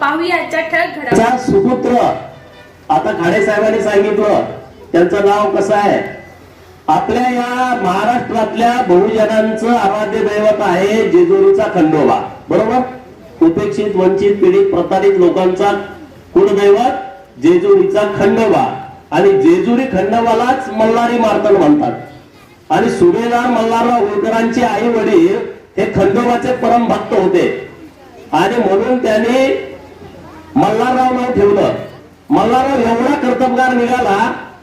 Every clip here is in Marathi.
पाहूया आजच्या ठळक घडामोडी. सुपुत्र आता खाडे साहेबांनी सांगितलं त्यांचं नाव कसं आहे? आपल्या या महाराष्ट्रातल्या बहुजनांचं आराध्य दैवत आहे जेजुरीचा खंडोबा. बरोबर? उपेक्षित वंचित पीडित प्रताडित लोकांचा कुलदैवत जेजुरीचा खंडोबा. आणि जेजुरी खंडोबालाच मल्हारी मार्तन म्हणतात. आणि सुभेदार मल्हारराव होळकरांचे आई वडील हे खंडोबाचे परम भक्त होते. आणि म्हणून त्यांनी मल्हारराव नाव ठेवलं. मल्हारराव एवढा कर्तबगार निघाला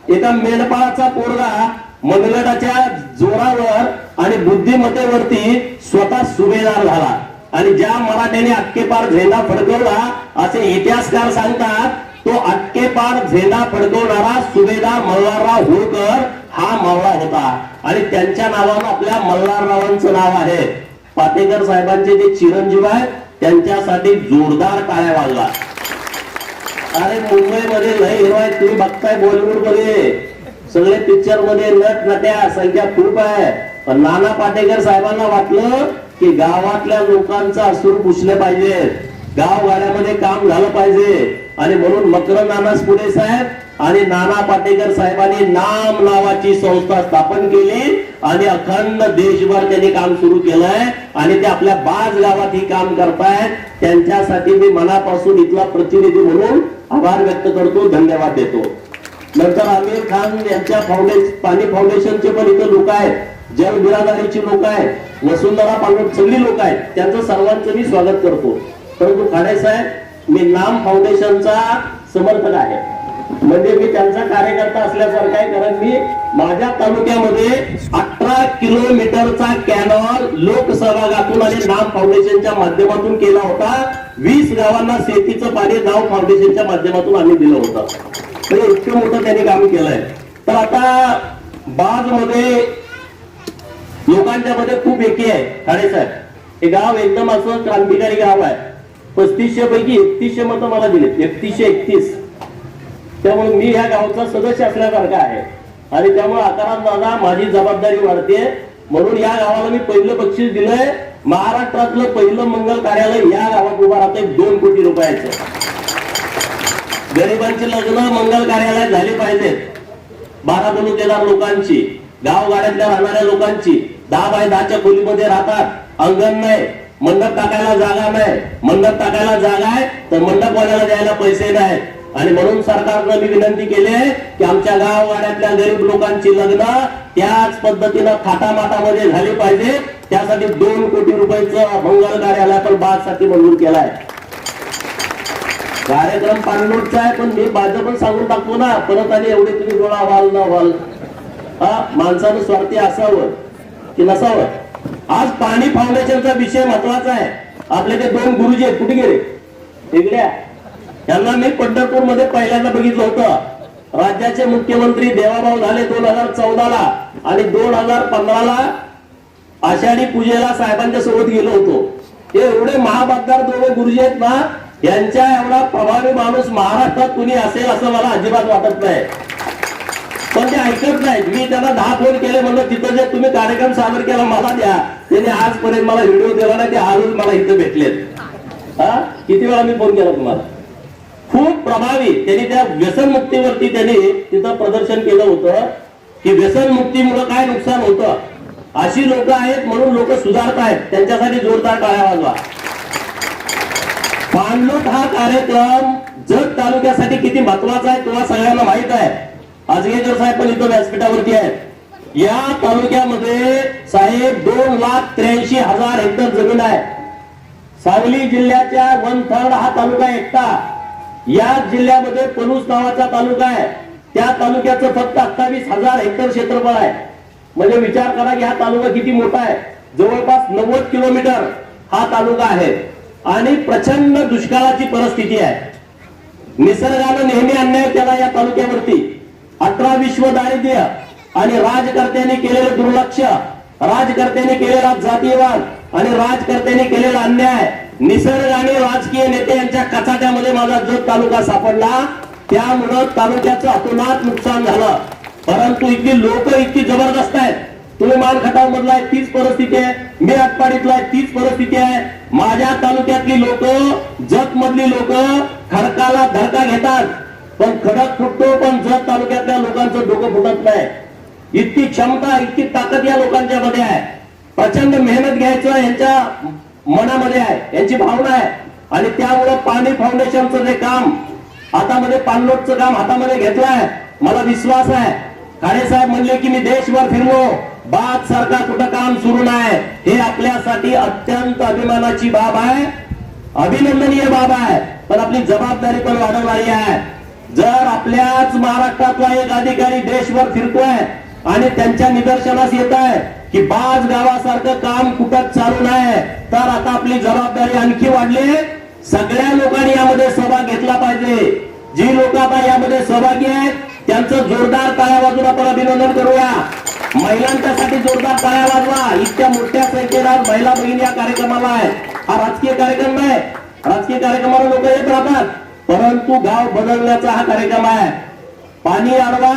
एका मेंढपाळाचा पोरगा मनगटाच्या जोरावर आणि बुद्धिमत्तेवरती स्वतः सुभेदार झाला. आणि ज्या मराठ्याने अक्केपार झेंडा फडकवला असे इतिहासकार सांगतात तो अक्केपार झेंडा फडकवणारा सुभेदार मल्हारराव होळकर हा मावळा होता. आणि त्यांच्या नावानं आपल्या मल्हाररावांचं नाव आहे. पाटेकर साहेबांचे जे चिरंजीव आहेत त्यांच्यासाठी जोरदार टाळ्या वाजला. अरे मुंबईमध्ये लय हिरो आहेत तुम्ही बघताय बॉलिवूडमध्ये सगळे पिक्चरमध्ये नट नट्या संख्या खूप आहे. पण नाना पाटेकर साहेबांना वाटलं की गावातल्या लोकांचा असूर पुसले पाहिजे. गाव गाड्यामध्ये काम झालं पाहिजे. आणि म्हणून मकर नानास पुढे साहेब आणि नाना पाटेकर साहेबांनी नाम नावाची संस्था स्थापन केली आणि अखंड देशभर त्यांनी काम सुरू केलंय. आणि ते आपल्या बाज गावात ही काम करतायत. त्यांच्यासाठी मी मनापासून इथला प्रतिनिधी म्हणून आभार व्यक्त करतो धन्यवाद देतो. नंतर आमिर खान यांच्या फाउंडेशन पाणी फाउंडेशनचे पण इथं लोक आहेत. जल बिरादारीची लोक आहेत. वसुंधरा पांडव सगळी लोक आहेत. त्यांचं सर्वांचं मी स्वागत करतो. परंतु खाडे साहेब मी नाम फाउंडेशनचा समर्थक आहे. म्हणजे मी त्यांचा कार्यकर्ता असल्यासारखा आहे कारण मी माझ्या तालुक्यामध्ये अठरा किलोमीटरचा कॅनॉल लोकसहभागातून आणि नाम फाउंडेशनच्या माध्यमातून केला होता. वीस गावांना शेतीचं पाणी नाव फाउंडेशनच्या माध्यमातून आम्ही दिलं होतं. म्हणजे इतकं मोठं त्यांनी काम केलंय. तर आता बागमध्ये लोकांच्या मध्ये खूप एकी आहे. खाडे साहेब हे गाव एकदम असं क्रांतिकारी गाव आहे. पस्तीसशे पैकी एकतीसशे मतं मला दिलेत. एकतीसशे एकतीस. त्यामुळे मी ह्या गावचा सदस्य असल्यासारखा आहे. आणि त्यामुळे आकारात दादा माझी जबाबदारी वाढते. म्हणून या गावाला मी पहिलं बक्षीस दिलंय. महाराष्ट्रातलं पहिलं मंगल कार्यालय या गावात उभा राहतंय दोन कोटी रुपयाचं. गरिबांची लग्न मंगल कार्यालय झाली पाहिजेत बारा तालुकेदार लोकांची गावगाड्यातल्या राहणाऱ्या लोकांची दहा बाय दहाच्या खोलीमध्ये राहतात. अंगण नाही मंडप टाकायला जागा नाही. मंडप टाकायला जागा आहे तर मंडपवाल्याला द्यायला पैसे नाही. आणि म्हणून सरकारनं मी विनंती केली आहे की आमच्या गावगाड्यातल्या गरीब लोकांची लग्न त्याच पद्धतीनं थाटामाटामध्ये झाली पाहिजे. त्यासाठी दोन कोटी रुपयाचं मंगल कार्यालय पण बाजसाठी मंजूर केलाय. कार्यक्रम पाणलोटचा आहे पण मी माझं पण सांगून टाकतो ना. परत आणि एवढे तुम्ही गोळा व्हाल ना व्हाल हा माणसानं स्वार्थी असावं की नसावं? आज पाणी फाउंडेशनचा विषय महत्त्वाचा आहे. आपले ते दोन गुरुजी आहेत कुठे गेले? वेगळ्या यांना मी पंढरपूरमध्ये पहिल्यांदा बघितलं होतं. राज्याचे मुख्यमंत्री देवाभाऊ झाले दोन हजार चौदाला आणि दोन हजार पंधराला आषाढी पूजेला साहेबांच्या सोबत गेलो होतो. हे एवढे महाबद्दार दोघे गुरुजी आहेत ना यांच्या एवढा प्रभावी माणूस महाराष्ट्रात कुणी असेल असं मला अजिबात वाटत नाही. पण ते ऐकत नाहीत. मी त्यांना दहा फोन केले म्हणलं तिथं जे तुम्ही कार्यक्रम सादर केला मला द्या. त्याने आजपर्यंत मला व्हिडिओ दिला नाही ते आजच मला इथं भेटलेत. हा? किती वेळा मी फोन केला तुम्हाला? खूप प्रभावी. त्यांनी त्या व्यसनमुक्तीवरती त्यांनी तिथं प्रदर्शन केलं होतं. की व्यसनमुक्तीमुळे काय नुकसान होतं? अशी लोक आहेत म्हणून लोक सुधारत आहेत. त्यांच्यासाठी जोरदार टाळ्या वाजवा. पाणलोट हा कार्यक्रम जत तालुक्यासाठी किती महत्त्वाचा आहे तुम्हाला सगळ्यांना माहीत आहे. आजगेकर साहेब पण इथं व्यासपीठावरती आहेत. या तालुक्यामध्ये साहेब दोन लाख त्र्याऐंशी हजार हेक्टर जमीन आहे. सांगली जिल्ह्याच्या वन थर्ड हा तालुका एकटा. या जिल्ह्यामध्ये पलूस नावाचा तालुका आहे. त्या तालुक्याचं फक्त अठ्ठावीस हजार हेक्टर क्षेत्रफळ आहे. म्हणजे विचार करा की हा तालुका किती मोठा आहे. जवळपास नव्वद किलोमीटर हा तालुका आहे. आणि प्रचंड दुष्काळाची परिस्थिती आहे. निसर्गानं नेहमी अन्याय केला या तालुक्यावरती. अठरा विश्व दारिद्र्य आणि राजकर्त्यांनी केलेलं दुर्लक्ष राजकर्त्यांनी केलेला जातीयवाद आणि राजकर्त्यांनी केलेला अन्याय निसर्ग आणि राजकीय नेते यांच्या कचाट्यामध्ये माझा जो तालुका सापडला त्यामुळं तालुक्याचं अतोनात नुकसान झालं. परंतु इथली लोक इतकी जबरदस्त आहेत. तुम्ही मानखटाव मधला आहे तीच परिस्थिती आहे मी आटपाडीतला आहे तीच परिस्थिती आहे. माझ्या तालुक्यातली लोक जत मधली लोक खडकाला धडका घेतात. पण खडक फुटतो पण जत तालुक्यातल्या लोकांचं डोकं फुटत नाही. इतकी क्षमता इतकी ताकद या लोकांच्या मध्ये आहे. प्रचंड मेहनत घ्यायचं यांच्या मनामध्ये आहे यांची भावना आहे. आणि त्यामुळे पाणी फाउंडेशनचं जे काम हातामध्ये पाणलोटचं काम हातामध्ये घेतलं आहे मला विश्वास आहे. काळे साहेब म्हणले की मी देशभर फिरलो बाद सारखा कुठं काम सुरू नाही. हे आपल्यासाठी अत्यंत अभिमानाची बाब आहे. अभिनंदनीय बाब आहे. पण आपली जबाबदारी पण वाढवणारी आहे. जर आपल्याच महाराष्ट्रातला एक अधिकारी देशभर फिरतोय आणि त्यांच्या निदर्शनास येत आहे की बाज गावासारखं काम कुठं चालू नाही तर आता आपली जबाबदारी आणखी वाढली. सगळ्या लोकांनी यामध्ये सहभाग घेतला पाहिजे. जी लोक आता यामध्ये सहभागी आहेत त्यांचं जोरदार अभिनंदन करूया. महिलांच्यासाठी जोरदार टाळ्या वाजवा. इतक्या मोठ्या संख्येत आज महिला बहिणी या कार्यक्रमाला आहे हा राजकीय कार्यक्रम नाही राजकीय कार्यक्रमाला लोक येत राहतात. परंतु गाव बदलण्याचा हा कार्यक्रम आहे. पाणी अडवा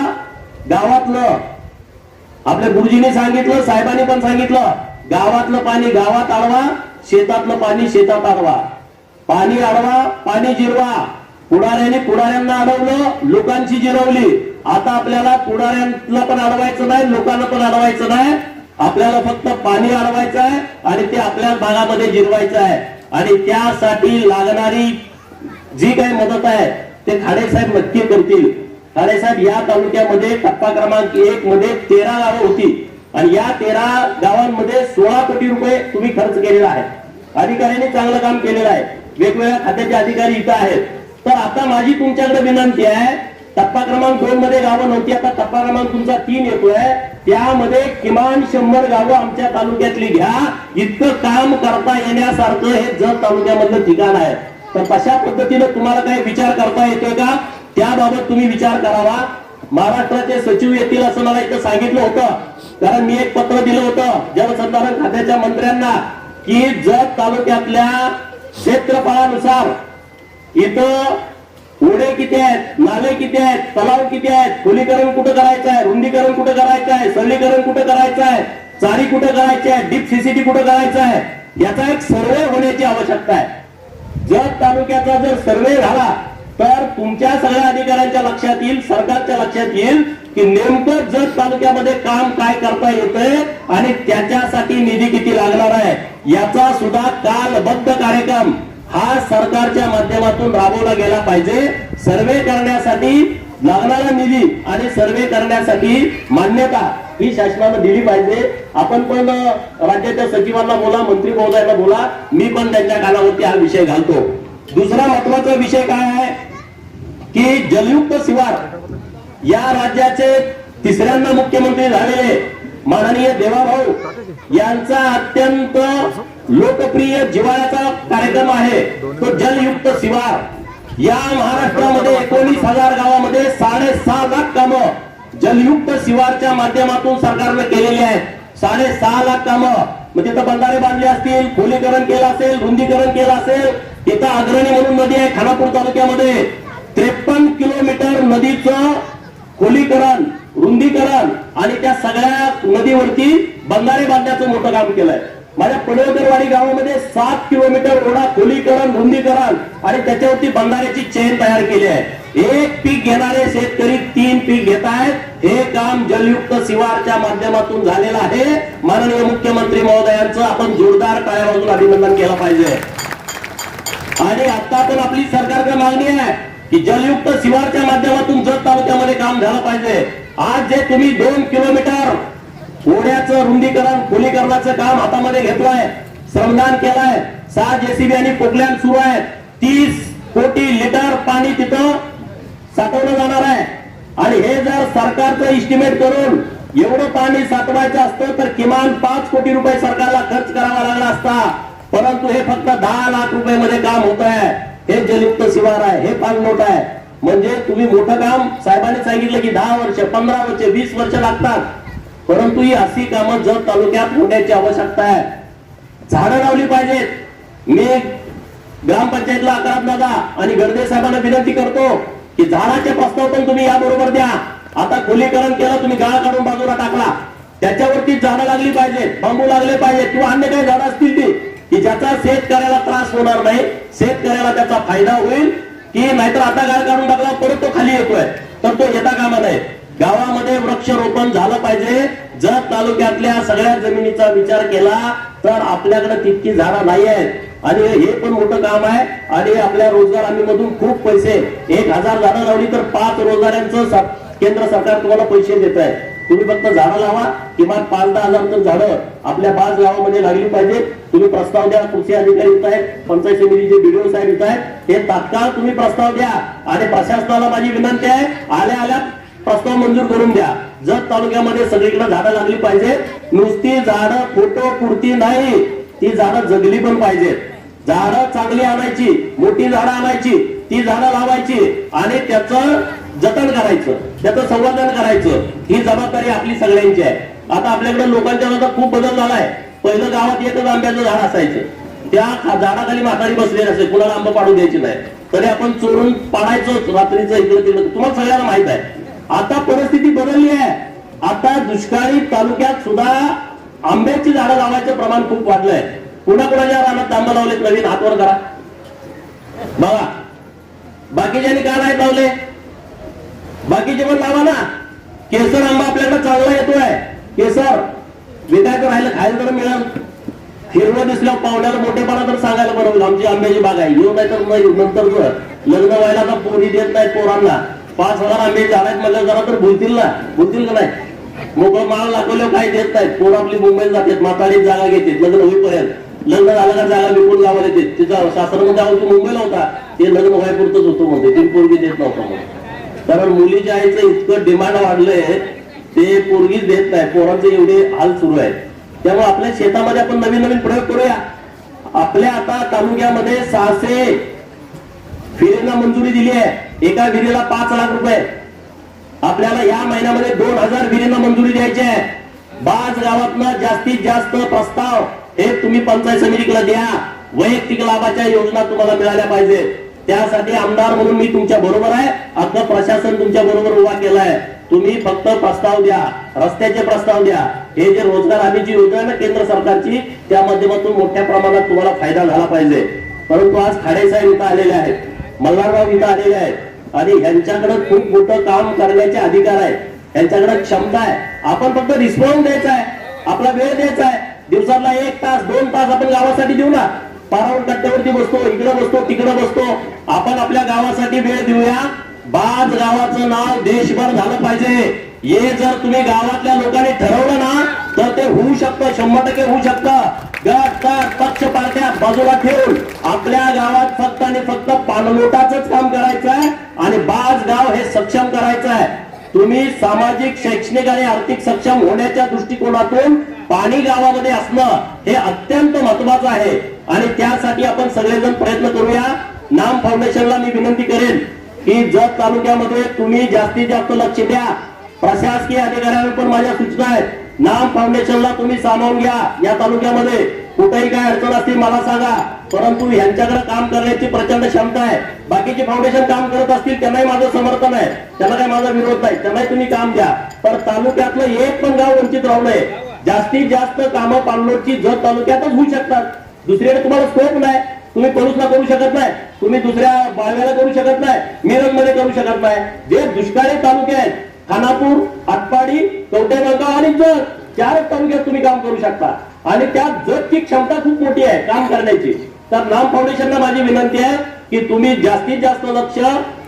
गावातलं. आपल्या गुरुजींनी सांगितलं साहेबांनी पण सांगितलं गावातलं पाणी गावात अडवा शेतातलं पाणी शेतात अडवा पाणी अडवा पाणी जिरवा. पुढाऱ्याने पुढाऱ्यांना अडवलं लोकांची जिरवली. आता आपल्याला पुढाऱ्यांना पण अडवायचं नाही लोकांना पण अडवायचं नाही. आपल्याला फक्त पाणी अडवायचं आहे आणि ते आपल्या भागामध्ये जिरवायचं आहे. आणि त्यासाठी लागणारी जी काही मदत आहे ते खाडे साहेब नक्की करतील. खाडे साहेब या तालुक्यामध्ये टप्पा क्रमांक एक मध्ये तेरा गावं होती. आणि या तेरा गावांमध्ये सोळा कोटी रुपये तुम्ही खर्च केलेला आहे. अधिकाऱ्यांनी चांगलं काम केलेलं आहे. वेगवेगळ्या खात्याचे अधिकारी इथं आहेत. तर आता माझी तुमच्याकडे विनंती आहे टप्पा क्रमांक दोन मध्ये गावं नव्हती. आता टप्पा क्रमांक तुमचा तीन येतोय. त्यामध्ये किमान शंभर गावं आमच्या तालुक्यातली घ्या. इतकं काम करता येण्यासारखं हे जत तालुक्यामधलं ठिकाण आहे. तर तशा पद्धतीनं तुम्हाला काही विचार करता येतोय का? त्याबाबत तुम्ही विचार करावा. महाराष्ट्राचे सचिव येतील असं मला इथं सांगितलं होतं. कारण मी एक पत्र दिलं होतं जलसंधारण खात्याच्या मंत्र्यांना की जत तालुक्यातल्या क्षेत्रफळानुसार इथं ओढे किती आहेत? नाले किती आहेत? तलाव किती आहेत? खोलीकरण कुठं करायचं आहे? रुंदीकरण कुठं करायचं आहे? सरलीकरण कुठं करायचं आहे? चारी कुठं करायची आहे? डीप सीसीटी कुठं करायचं आहे? याचा एक सर्वे होण्याची आवश्यकता आहे. जत तालुक्याचा जर सर्वे झाला तर तुमच्या सगळ्या अधिकाऱ्यांच्या लक्षात येईल सरकारच्या लक्षात येईल की नेमकं जत तालुक्यामध्ये काम काय करता येतंय आणि त्याच्यासाठी निधी किती लागणार आहे याचा सुद्धा कालबद्ध कार्यक्रम हा सरकारच्या माध्यमातून राबवला गेला पाहिजे. सर्वे करण्यासाठी लागणारा निधी आणि सर्वे करण्यासाठी मान्यता ही शासनानं दिली पाहिजे. आपण पण राज्याच्या सचिवांना बोला मंत्री महोदयांना बोला. मी पण त्यांच्या कानावरती हा विषय घालतो. दुसरा महत्त्वाचा विषय काय आहे? की जलयुक्त शिवार या राज्याचे तिसऱ्यांदा मुख्यमंत्री झालेले माननीय देवाभाऊ यांचा अत्यंत लोकप्रिय जिवाळ्याचा कार्यक्रम आहे तो जलयुक्त शिवार. या महाराष्ट्रामध्ये एकोणीस हजार गावामध्ये साडेसहा लाख कामं जलयुक्त शिवारच्या माध्यमातून सरकारनं केलेली आहेत. साडेसहा लाख कामं. म्हणजे तिथं बंधारे बांधले असतील खोलीकरण केलं असेल रुंदीकरण केलं असेल तिथं अग्रणी म्हणून नदी आहे खानापूर तालुक्यामध्ये. त्रेपन्न किलोमीटर नदीचं खोलीकरण रुंदीकरण आणि त्या सगळ्या नदीवरती बंधारे बांधण्याचं मोठं काम केलंय. माझ्या पडवकरवाडी गावामध्ये सात किलोमीटर ओढा खोलीकरण रुंदीकरण आणि त्याच्यावरती बंधाऱ्याची चेन तयार केली आहे. एक पीक घेणारे शेतकरी तीन पीक घेत आहेत. हे काम जलयुक्त शिवारच्या माध्यमातून झालेलं आहे. माननीय मुख्यमंत्री महोदयांचं आपण जोरदार टाळ्या वाजून अभिनंदन केलं पाहिजे. आणि आता पण आपली सरकारकडे मागणी आहे की जलयुक्त शिवारच्या माध्यमातून जत तालुक्यामध्ये काम झालं पाहिजे. आज जे तुम्ही दोन किलोमीटर ओढ्याचं रुंदीकरण खोलीकरणाचं काम हातामध्ये घेतलंय. श्रमदान केलंय. सहा जेसीबी आणि पोकलॅन सुरू आहे. तीस कोटी लिटर पाणी तिथं साठवलं जाणार आहे. आणि हे जर सरकारचं इस्टिमेट करून एवढं पाणी साठवायचं असतं तर किमान पाच कोटी रुपये सरकारला खर्च करावा लागला असता. परंतु हे फक्त दहा लाख रुपये मध्ये काम होत आहे. हे जलयुक्त शिवार आहे. हे पाणलोट आहे. म्हणजे तुम्ही मोठं काम साहेबांनी सांगितलं की दहा वर्ष पंधरा वर्ष वीस वर्ष लागतात. परंतु ही अशी कामं जत तालुक्यात होण्याची आवश्यकता आहे. झाडं लावली पाहिजेत. मी ग्रामपंचायतला अकरात दादा आणि गर्दे साहेबांना विनंती करतो की झाडाचे प्रस्ताव पण तुम्ही याबरोबर द्या. आता खोलीकरण केलं तुम्ही गाळ काढून बाजूला टाकला. त्याच्यावरती झाडं लागली पाहिजेत बांबू लागले पाहिजेत किंवा अन्य काही झाडं असतील ती की ज्याचा शेतकऱ्याला त्रास होणार नाही शेतकऱ्याला त्याचा फायदा होईल की नाहीतर आता गाळ काढून टाकला परत तो खाली येतोय. तर तो येता कामा नये. गावामध्ये वृक्षरोपण झालं पाहिजे. जर तालुक्यातल्या सगळ्या जमिनीचा विचार केला तर आपल्याकडे तितकी झाडं नाही आहेत. आणि हे पण मोठं काम आहे. आणि आपल्या रोजगार हमी मधून खूप पैसे. एक हजार झाडं लावली तर पाच रोजगारांचं केंद्र सरकार तुम्हाला पैसे देत आहे. तुम्ही फक्त झाडं लावा. किमान पाच दहा हजार तर झाडं आपल्या पाच गावामध्ये लागली पाहिजे तुम्ही प्रस्ताव द्या. कृषी अधिकारी येत आहेत. पंचायत समितीचे बीडीओ साहेब येत आहेत. हे तात्काळ तुम्ही प्रस्ताव द्या. आणि प्रशासनाला माझी विनंती आहे. आल्या आल्या प्रस्ताव मंजूर करून द्या. जत तालुक्यामध्ये सगळीकडे झाडं लागली पाहिजे. नुसती झाडं फोटो पुरती नाही. ती झाडं जगली पण पाहिजेत झाडं चांगली आणायची मोठी झाडं आणायची ती झाडं लावायची आणि त्याचं जतन करायचं त्याचं संवर्धन करायचं. ही जबाबदारी आपली सगळ्यांची आहे. आता आपल्याकडे लोकांच्या आता खूप बदल झालाय. पहिलं गावात एकच आंब्याचं झाड असायचं. त्या झाडाखाली म्हातारी बसलेली असेल कुणाला आंबा पाडू द्यायची नाही. तरी आपण चोरून पाडायचो रात्रीचं इकडे तिकडे. तुम्हाला सगळ्यांना माहीत आहे. आता परिस्थिती बदलली आहे. आता दुष्काळी तालुक्यात सुद्धा आंब्याची झाडं लावायचं प्रमाण खूप वाढलंय. कुणा कुणाच्या रानात आंबा लावलेत नवीन? हातवर करा बघा. बाकीच्यानी का नाही लावले? बाकीचे पण लावा ना. केसर आंबा आपल्याकडे चांगला येतोय. केसर. विकायचं राहिलं खायला तर मिळेल. हिरवं दिसल्यावर पाहुण्याला मोठेपणा तर सांगायला बरोबर आमची आंब्याची बाग आहे. येऊ नाही तर नंतर लग्न व्हायला तर पोरी देत नाही पोरांना. पाच हजार आंबे झाडात म्हणलं जरा तर भुलतील ना. भुलतील का नाही? मोकळ माळ दाखवल्यावर काही देत नाहीत कोण आपली मुंबईत जातात म्हातारी जागा घेतात लग्न होईपर्यंत. लग्न झालं का जागा विकून गावाला येते. तिचा सासरमध्ये आहोत तो मुंबईला होता. ते लग्न व्हायपुरतच होतो म्हणते. ती पोरगी देत नव्हता म्हणून. कारण मुलीच्या आईचं इतकं डिमांड वाढलंय ते पोरगीच देत नाही. पोरांचे एवढे हाल सुरू आहेत. त्यामुळे आपल्या शेतामध्ये आपण नवीन नवीन प्रयोग करूया. आपल्या आता तालुक्यामध्ये सहाशे विहिरींना मंजुरी दिली आहे. एका विहिरीला पाच लाख रुपये. आपल्याला या महिन्यामध्ये दोन हजार विहिरींना मंजुरी द्यायची आहे. बाज गावातनं जास्तीत जास्त प्रस्ताव हे तुम्ही पंचायत समितीकडे द्या. वैयक्तिक लाभाच्या योजना तुम्हाला मिळाल्या पाहिजे. त्यासाठी आमदार म्हणून मी तुमच्या बरोबर आहे. अख्खं प्रशासन तुमच्या बरोबर उभा केलाय तुम्ही फक्त प्रस्ताव द्या. रस्त्याचे प्रस्ताव द्या. हे जे रोजगार हमीची योजना आहे ना केंद्र सरकारची त्या माध्यमातून मोठ्या प्रमाणात तुम्हाला फायदा झाला पाहिजे. परंतु आज खाडे साहेब इथं आलेले आहेत. मल्हारराव इथं आलेले आहेत. आणि यांच्याकडे खूप मोठं काम करण्याचे अधिकार आहे यांच्याकडे क्षमता आहे. आपण फक्त रिस्पॉन्स द्यायचा आहे. आपला वेळ द्यायचा आहे. दिवसातला एक तास दोन तास आपण गावासाठी देऊ ना. पारावर कट्ट्यावरती बसतो इकडे बसतो तिकडे बसतो. आपण आपल्या गावासाठी वेळ देऊया. बाज गावाचं नाव देशभर झालं पाहिजे. हे जर तुम्ही गावातल्या लोकांनी ठरवलं ना तर ते होऊ शकतं शंभर टक्के होऊ शकतं. गट पक्ष पार्ट्या बाजूला ठेवून आपल्या गावात फक्त आणि फक्त पाणलोटाच काम करायचं आहे आणि बाज गाव हे सक्षम करायचं आहे तुम्ही सामाजिक शैक्षणिक आणि आर्थिक सक्षम होण्याच्या दृष्टिकोनातून पाणी गावामध्ये असणं हे अत्यंत महत्वाचं आहे. आणि त्यासाठी आपण सगळेजण प्रयत्न करूया. नाम फाउंडेशनला मी विनंती करेन की जत तालुक्यामध्ये तुम्ही जास्तीत जास्त लक्ष द्या. प्रशासकीय अधिकाऱ्यांवर पण माझ्या सूचना आहेत. नाम फाउंडेशनला तुम्ही सामावून घ्या. या तालुक्यामध्ये कुठेही काय अडचण असतील मला सांगा. परंतु यांच्याकडे काम करण्याची प्रचंड क्षमता आहे. बाकीचे फाउंडेशन काम करत असतील त्यांनाही माझं समर्थन आहे. त्यांना काही माझा विरोध नाही. त्यांनाही तुम्ही काम द्या. पण तालुक्यातलं एक पण गाव वंचित राहू नये. जास्तीत जास्त कामं पाणलोटची जत तालुक्यातच होऊ शकतात. दुसरीकडे तुम्हाला स्कोप नाही. तुम्ही पळूसला करू शकत नाही. तुम्ही दुसऱ्या बाळव्याला करू शकत नाही. मिरजमध्ये करू शकत नाही. जे दुष्काळी तालुके आहेत खानापूर आटपाडी कवटेमलगाव आणि जत. चार तालुक्यात तुम्ही काम करू शकता. आणि त्या जतची क्षमता खूप मोठी आहे काम करण्याची. तर नाम फाउंडेशनला माझी विनंती आहे की तुम्ही जास्तीत जास्त लक्ष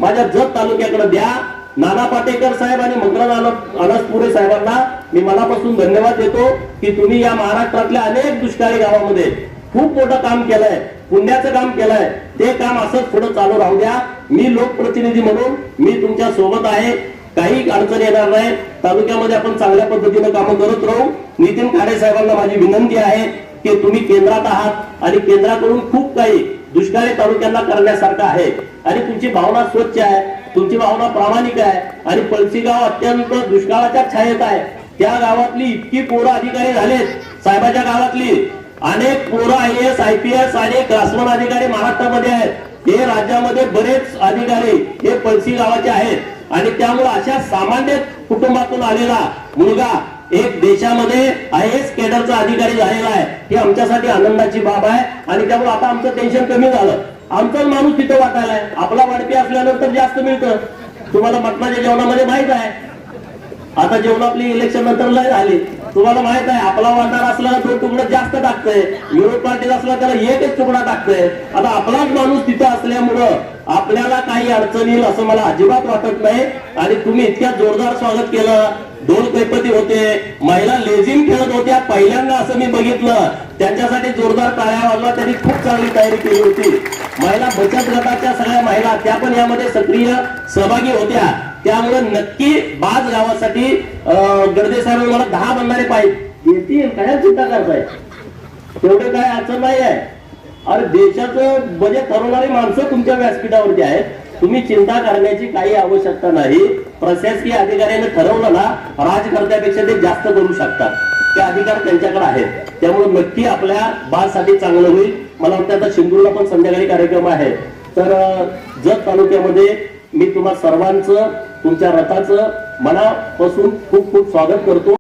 माझ्या जत तालुक्याकडे द्या. नाना पाटेकर साहेब आणि मंगल अनसपुरे साहेबांना मी मनापासून धन्यवाद देतो की तुम्ही या महाराष्ट्रातल्या अनेक दुष्काळी गावामध्ये खूप मोठं काम केलंय पुण्याचं काम केलंय. ते काम असंच पुढे चालू राहू द्या. मी लोकप्रतिनिधी म्हणून मी तुमच्यासोबत आहे. काही अडचण येणार नाही. तालुक्यामध्ये आपण चांगल्या पद्धतीने कामं करत राहू. नितीन खाडे साहेबांना माझी विनंती आहे की तुम्ही केंद्रात आहात आणि केंद्राकडून खूप काही दुष्काळी तालुक्यांना करण्यासारखं आहे. आणि तुमची भावना स्वच्छ आहे तुमची भावना प्रामाणिक आहे आणि पळशी गाव अत्यंत दुष्काळाच्या छायेत आहे. त्या गावातली इतकी पोरं अधिकारी झालेत. साहेबाच्या गावातली अनेक पोरं I S I P S आणि ग्रासवन अधिकारी महाराष्ट्रामध्ये आहेत. हे राज्यामध्ये बरेच अधिकारी हे पळसी गावाचे आहेत. आणि त्यामुळे अशा सामान्य कुटुंबातून आलेला मुलगा एक देशामध्ये आय एस केडरचा अधिकारी झालेला आहे. ही आमच्यासाठी आनंदाची बाब आहे. आणि त्यामुळे आता आमचं टेन्शन कमी झालं. आमचाच माणूस तिथं वाटायलाय आपला वाढपी असल्यानंतर जास्त मिळतं. तुम्हाला मटणाच्या जेवणामध्ये माहीत आहे. आता जेवण आपली इलेक्शन नंतर लय झाली. तुम्हाला माहीत आहे आपला वाटणार असला तो तुकडा जास्त टाकतोय. विरोध पार्टीत असला त्याला एकच तुकडा टाकतोय. आता आपलाच माणूस तिथं असल्यामुळं आपल्याला काही अडचण येईल असं मला अजिबात वाटत नाही. आणि तुम्ही इतक्या जोरदार स्वागत केलं. दोन कैपती होते. महिला लेझिम खेळत होत्या. पहिल्यांदा असं मी बघितलं. त्यांच्यासाठी जोरदार टाळ्या वाजवा. त्यांनी खूप चांगली तयारी केली होती. महिला बचत गटाच्या सगळ्या महिला त्या पण यामध्ये सक्रिय सहभागी होत्या. त्यामुळे नक्की बाज गावासाठी गर्दे साहेब मला दहा बनणारे पाहिजे. येतील काय चिंता करताय. तेवढं काय अडचण नाही आहे. अरे देशाचं म्हणजे बजेट ठरवणारी माणसं तुमच्या व्यासपीठावरती आहेत. तुम्ही चिंता करण्याची काही आवश्यकता नाही. प्रशासकीय अधिकाऱ्याने ठरवलं ना राजकर्त्यापेक्षा ते जास्त करू शकतात. ते अधिकार त्यांच्याकडे आहेत. त्यामुळे नक्की आपल्या बाजसाठी चांगलं होईल. मला वाटतं आता शिंदूरला पण संध्याकाळी कार्यक्रम आहे. तर जत तालुक्यामध्ये मी तुम्हा सर्वांचं तुमच्या रथाचं मनापासून खूप खूप स्वागत करतो.